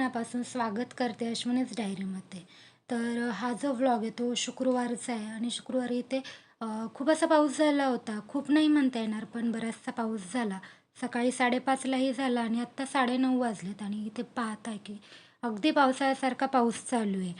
मनापासून स्वागत करते अश्विनीच डायरीमध्ये तर हा जो व्लॉग आहे तो शुक्रवारचा आहे आणि शुक्रवारी इथे खूप असा पाऊस झाला होता. खूप नाही म्हणता येणार पण बराचसा पाऊस झाला. सकाळी साडेपाचलाही झाला आणि आत्ता साडेनऊ वाजलेत आणि इथे पाहत आहे की अगदी पावसाळ्यासारखा पाऊस चालू आहे.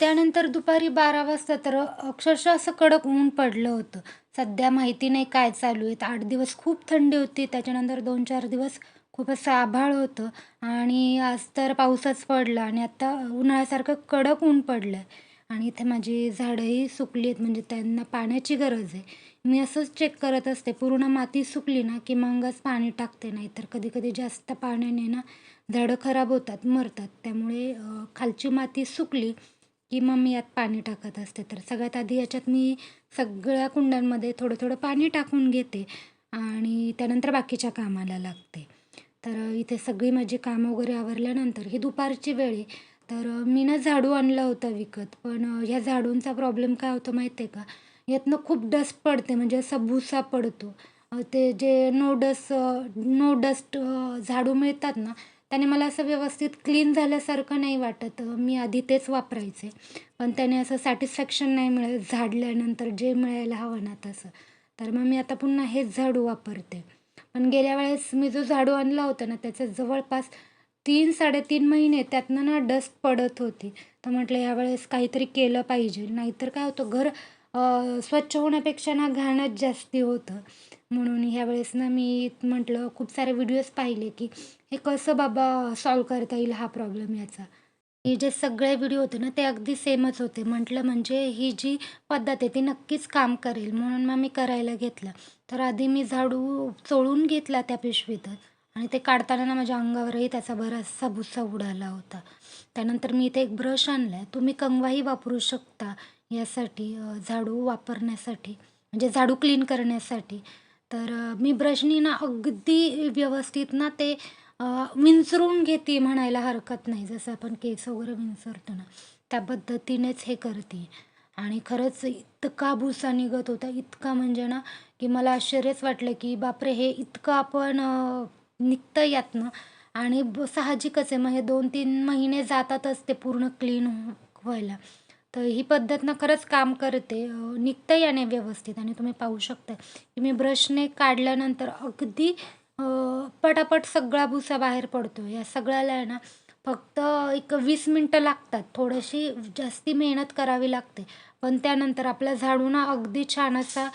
त्यानंतर दुपारी बारा वाजता तर अक्षरशः असं कडक ऊन पडलं होतं. सध्या माहिती नाही काय चालू आहेत आठ दिवस खूप थंडी होती. त्याच्यानंतर दोन चार दिवस खूप असं आभाळ होतं. आणि आज तर पाऊसच पडला आणि आत्ता उन्हाळ्यासारखं कडक ऊन पडलं आहे आणि इथे माझी झाडंही सुकली आहेत. म्हणजे त्यांना पाण्याची गरज आहे. मी असंच चेक करत असते. पूर्ण माती सुकली ना की मगच पाणी टाकते. नाही तर कधी कधी जास्त पाण्याने ना झाडं खराब होतात मरतात. त्यामुळे खालची माती सुकली की मग मी यात पाणी टाकत असते. तर सगळ्यात आधी याच्यात मी सगळ्या कुंड्यांमध्ये थोडं थोडं पाणी टाकून घेते आणि त्यानंतर बाकीच्या कामाला लागते. तर इथे सगळी माझी कामं वगैरे आवरल्यानंतर ही दुपारची वेळ आहे. तर मी ना झाडू आणला होता विकत पण ह्या झाडूंचा प्रॉब्लेम काय होतो माहिती आहे का? यातनं खूप डस्ट पडते म्हणजे असा भुसा पडतो. ते जे नो डस्ट नो डस्ट झाडू मिळतात ना त्याने मला असं व्यवस्थित क्लीन झाल्यासारखं नाही वाटत. मी आधी तेच वापरायचे. पण त्याने असं सॅटिस्फॅक्शन नाही मिळत झाडल्यानंतर जे मिळायला हवं ना तसं. तर मग मी आता पुन्हा हेच झाडू वापरते. पण गेल्या वेळेस मी जो झाडू आणला होता ना त्याच्या जवळपास तीन साडेतीन महिने त्यातनं ना डस्ट पडत होती. तर म्हटलं यावेळेस काहीतरी केलं पाहिजे. नाहीतर काय होतं घर स्वच्छ होण्यापेक्षा ना घाणच जास्ती होतं. म्हणून ह्यावेळेस ना मी म्हटलं खूप सारे व्हिडिओज पाहिले की हे कसं बाबा सॉल्व करता येईल हा प्रॉब्लेम याचा. हे जे सगळे व्हिडिओ होते ना ते अगदी सेमच होते. म्हटलं म्हणजे ही जी पद्धत आहे ती नक्कीच काम करेल. म्हणून मग मी करायला घेतलं. तर आधी मी झाडू चोळून घेतला त्या पिशवीतच. आणि ते काढताना ना माझ्या अंगावरही त्याचा बराचसा भुस्सा उडाला होता. त्यानंतर मी इथे एक ब्रश आणला आहे तुम्ही कंगवाही वापरू शकता. यासाठी झाडू वापरण्यासाठी म्हणजे झाडू क्लीन करण्यासाठी. तर मी ब्रशनी ना अगदी व्यवस्थित ना ते विंचरून घेते म्हणायला हरकत नाही. जसं आपण केस वगैरे विंचरतो ना त्या पद्धतीनेच हे करते. आणि खरंच इतका भुसा निघत होता इतका म्हणजे ना की मला आश्चर्यच वाटलं की बापरे हे इतकं आपण निघतं यातनं. आणि ब साहजिकच आहे मग हे दोन तीन महिने जातातच ते पूर्ण क्लीन व्हायला. तर ही पद्धत ना खरंच काम करते. निघतं याने व्यवस्थित आणि तुम्ही पाहू शकता की मी ब्रशने काढल्यानंतर अगदी पटापट सगळा भुसा बाहेर पडतो. या सगळ्याला आहे ना फक्त एक वीस मिनटं लागतात. थोडीशी जास्ती मेहनत करावी लागते. पण त्यानंतर आपला झाडू ना अगदी छान असा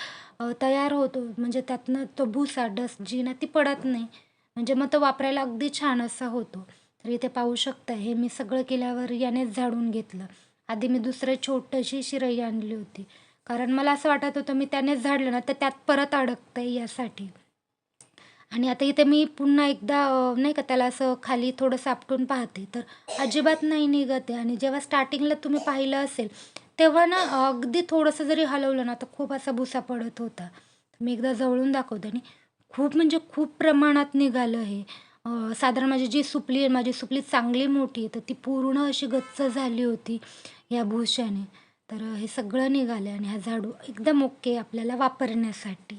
तयार होतो. म्हणजे त्यातनं तो भुसा डस्ट जी ना ती पडत नाही. म्हणजे मग तो वापरायला अगदी छान असा होतो. तर इथे पाहू शकता हे मी सगळं केल्यावर यानेच झाडून घेतलं. आधी मी दुसरं छोटीशी शिरई आणली होती. कारण मला असं वाटत होतं मी त्यानेच झाडलं ना तर त्यात परत अडकतंय यासाठी. आणि आता इथे मी पुन्हा एकदा नाही का त्याला असं खाली थोडं सापटून पाहते. तर अजिबात नाही निघत आहे. आणि जेव्हा स्टार्टिंगला तुम्ही पाहिलं असेल तेव्हा ना अगदी थोडंसं जरी हलवलं ना तर खूप असा भुसा पडत होता. मी एकदा जवळून दाखवते. आणि खूप म्हणजे खूप प्रमाणात निघालं हे. अ, साधारण माझी जी सुपली आहे माझी सुपली चांगली मोठी आहे तर ती पूर्ण अशी गच्च झाली होती या भुशाने तर हे सगळं निघालं आणि हा झाडू एकदम ओके आपल्याला वापरण्यासाठी.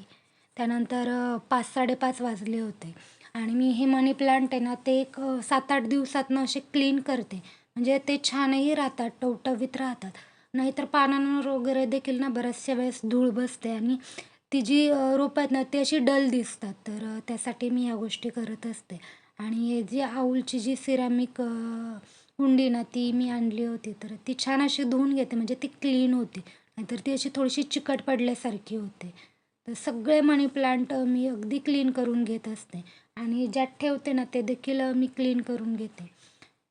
त्यानंतर अ, पाच साडेपाच वाजले होते आणि मी हे मनी प्लांट आहे ना ते एक अ, सात आठ दिवसातनं असे क्लीन करते. म्हणजे ते छानही राहतात टवटवीत राहतात. नाहीतर पानांवर वगैरे देखील ना बऱ्याचशा वेळेस धूळ बसते आणि ती जी रोपं आहेत ना ती अशी डल दिसतात. तर त्यासाठी मी या गोष्टी करत असते. आणि हे जी आऊलची जी सिरामिक कुंडी ना ती मी आणली होती. तर ती छान अशी धुवून घेते म्हणजे ती क्लीन होती. नाहीतर ती अशी थोडीशी चिकट पडल्यासारखी होते. तर सगळे मनी प्लांट मी अगदी क्लीन करून घेत असते. आणि ज्यात ठेवते ना ते देखील मी क्लीन करून घेते.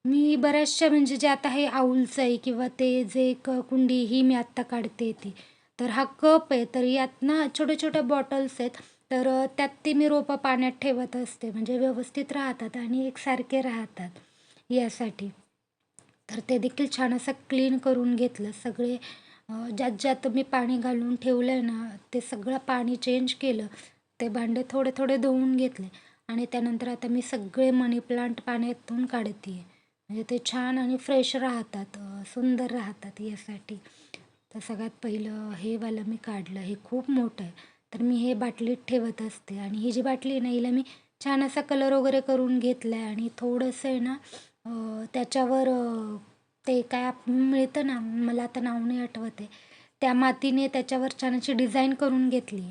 मी बऱ्याचशा म्हणजे जे आता हे आऊलचं आहे किंवा ते जे एक कुंडी ही मी आत्ता काढते ती. तर हा कप आहे तर यात ना छोट्या छोट्या बॉटल्स आहेत. तर त्यात ती मी रोपं पाण्यात ठेवत असते. म्हणजे व्यवस्थित राहतात आणि एकसारखे राहतात यासाठी. तर ते देखील छान असं क्लीन करून घेतलं. सगळे ज्यात ज्यात मी पाणी घालून ठेवलं आहे ना ते सगळं पाणी चेंज केलं. ते भांडे थोडे थोडे धुवून घेतले. आणि त्यानंतर आता मी सगळे मनी प्लांट पाण्यातून काढते आहे म्हणजे ते छान आणि फ्रेश राहतात सुंदर राहतात यासाठी. तर सगळ्यात पहिलं हे वालं मी काढलं. हे खूप मोठं आहे. तर मी हे बाटलीत ठेवत असते. आणि ही जी बाटली आहे ना हिला मी छान असा कलर वगैरे करून घेतला आहे आणि थोडंसं आहे ना त्याच्यावर ते काय आप मिळतं ना मला आता नाव नाही आठवत आहे. त्या मातीने त्याच्यावर छान अशी डिझाईन करून घेतली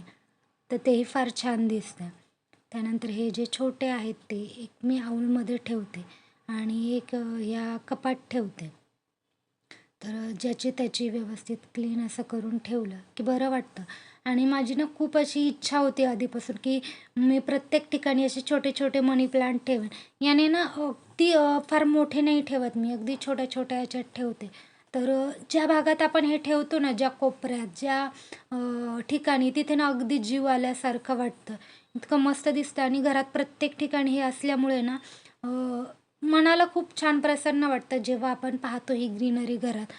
तर तेही फार छान दिसतं त्यानंतर हे जे छोटे आहेत ते एक मी हाऊलमध्ये ठेवते. आणि एक या कपाट ठेवते. तर ज्याची त्याची व्यवस्थित क्लीन असं करून ठेवलं की बरं वाटतं. आणि माझी ना खूप अशी इच्छा होती आधीपासून की मी प्रत्येक ठिकाणी असे छोटे छोटे मनी प्लांट ठेवेन. याने ना अगदी फार मोठे नाही ठेवत मी अगदी छोट्या छोट्या याच्यात ठेवते. तर ज्या भागात आपण हे ठेवतो ना ज्या कोपऱ्यात ज्या ठिकाणी तिथे ना अगदी जीव आल्यासारखं वाटतं. इतकं मस्त दिसतं आणि घरात प्रत्येक ठिकाणी हे असल्यामुळे ना मनाला खूप छान प्रसन्न वाटतं जेव्हा आपण पाहतो ही ग्रीनरी घरात.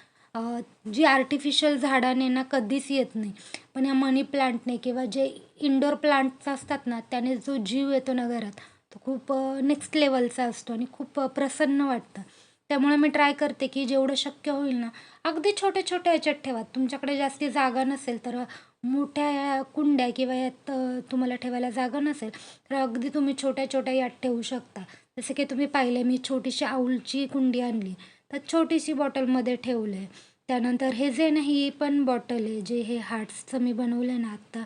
जी आर्टिफिशियल झाडाने ना कधीच येत नाही. पण या मनी प्लांटने किंवा जे इंडोर प्लांट्स असतात ना त्याने जो जीव येतो ना घरात तो खूप नेक्स्ट लेवलचा असतो आणि खूप प्रसन्न वाटतं. त्यामुळे मी ट्राय करते की जेवढं शक्य होईल ना अगदी छोट्या छोट्या याच्यात ठेवा. तुमच्याकडे जास्ती जागा नसेल तर मोठ्या कुंड्या किंवा यात तुम्हाला ठेवायला जागा नसेल तर अगदी तुम्ही छोट्या छोट्या यात ठेवू शकता. जसं की तुम्ही पाहिले मी छोटीशी आऊलची कुंडी आणली. तर छोटीशी बॉटलमध्ये ठेवलं आहे त्यानंतर हे जे नाही ही पण बॉटल आहे जे हे हार्ट्सचं मी बनवलं आहे ना आत्ता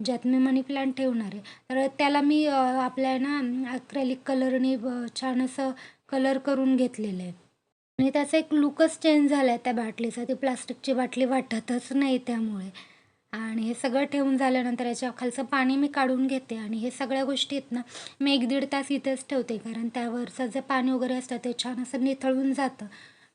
ज्यात मी मनी प्लांट ठेवणार आहे. तर त्याला मी आपल्या ना ॲक्रॅलिक कलरने छान असं कलर करून घेतलेलं आहे. आणि त्याचा एक लुकच चेंज झाला आहे त्या बाटलीचा. ती प्लास्टिकची बाटली वाटतच नाही त्यामुळे. आणि हे सगळं ठेवून झाल्यानंतर याच्या खालचं पाणी मी काढून घेते आणि हे सगळ्या गोष्टी आहेत ना मी एक दीड तास इथेच ठेवते. कारण त्यावरचं जे पाणी वगैरे असतं ते छान असं निथळून जातं.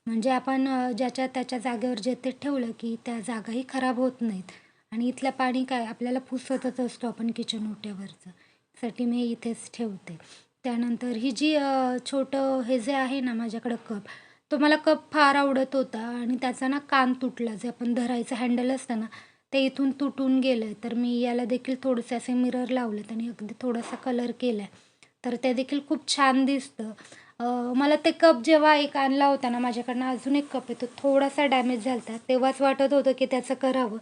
म्हणजे आपण ज्याच्या त्याच्या जागेवर जे ते ठेवलं की त्या जागाही खराब होत नाहीत. आणि इथलं पाणी काय आपल्याला पुसतच असतो आपण किचन ओट्यावरचं. साठी मी इथेच ठेवते. त्यानंतर ही जी छोटं हे जे आहे ना माझ्याकडं कप तो मला कप फार आवडत होता. आणि त्याचा ना कान तुटला. जे आपण धरायचं हँडल असतं ना ते इथून तुटून गेलं आहे तर मी याला देखील थोडंसं असे मिरर लावलेत आणि अगदी थोडासा कलर केला. आहे तर ते देखील खूप छान दिसतं. मला ते कप जेव्हा एक आणला होता ना माझ्याकडनं अजून एक कप आहे तो थोडासा डॅमेज झाला होता तेव्हाच वाटत होतं की त्याचं करावं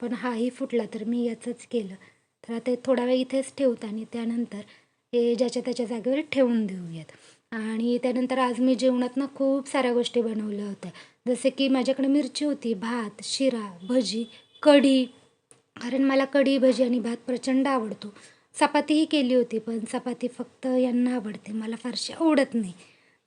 पण हाही फुटला तर मी याचंच केलं. तर ते थोडा वेळ इथेच ठेवतं आणि त्यानंतर हे ज्याच्या त्याच्या जागेवर ठेवून देऊयात. आणि त्यानंतर आज मी जेवणात ना खूप साऱ्या गोष्टी बनवल्या होत्या. जसे की माझ्याकडे मिरची होती भात शिरा भजी कढी कारण मला कढी भजी आणि भात प्रचंड आवडतो. चपातीही केली होती पण चपाती फक्त यांना आवडते. मला फारशी आवडत नाही.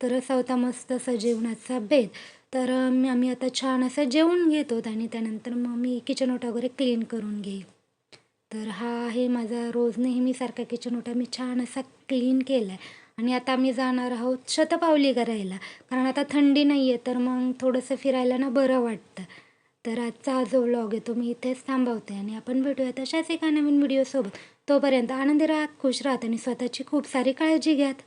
तर असा होता मस्त असा जेवणाचा भेद तर मी आम्ही आता छान असं जेवून घेतो आणि त्यानंतर मग मी किचन ओटा वगैरे क्लीन करून घेईल. तर हा आहे माझा रोज नेहमीसारखा किचन ओटा. मी छान असा क्लीन केला आहे आणि आता आम्ही जाणार आहोत शतपावली करायला. कारण आता थंडी नाही आहे तर मग थोडंसं फिरायला ना बरं वाटतं. तर आजचा हा जो व्लॉग आहे तो मी इथेच थांबवते आणि आपण भेटूया तशाच एका नवीन व्हिडिओसोबत तोपर्यंत आनंदी राहत खुश राहत आणि स्वतःची खूप सारी काळजी घ्यात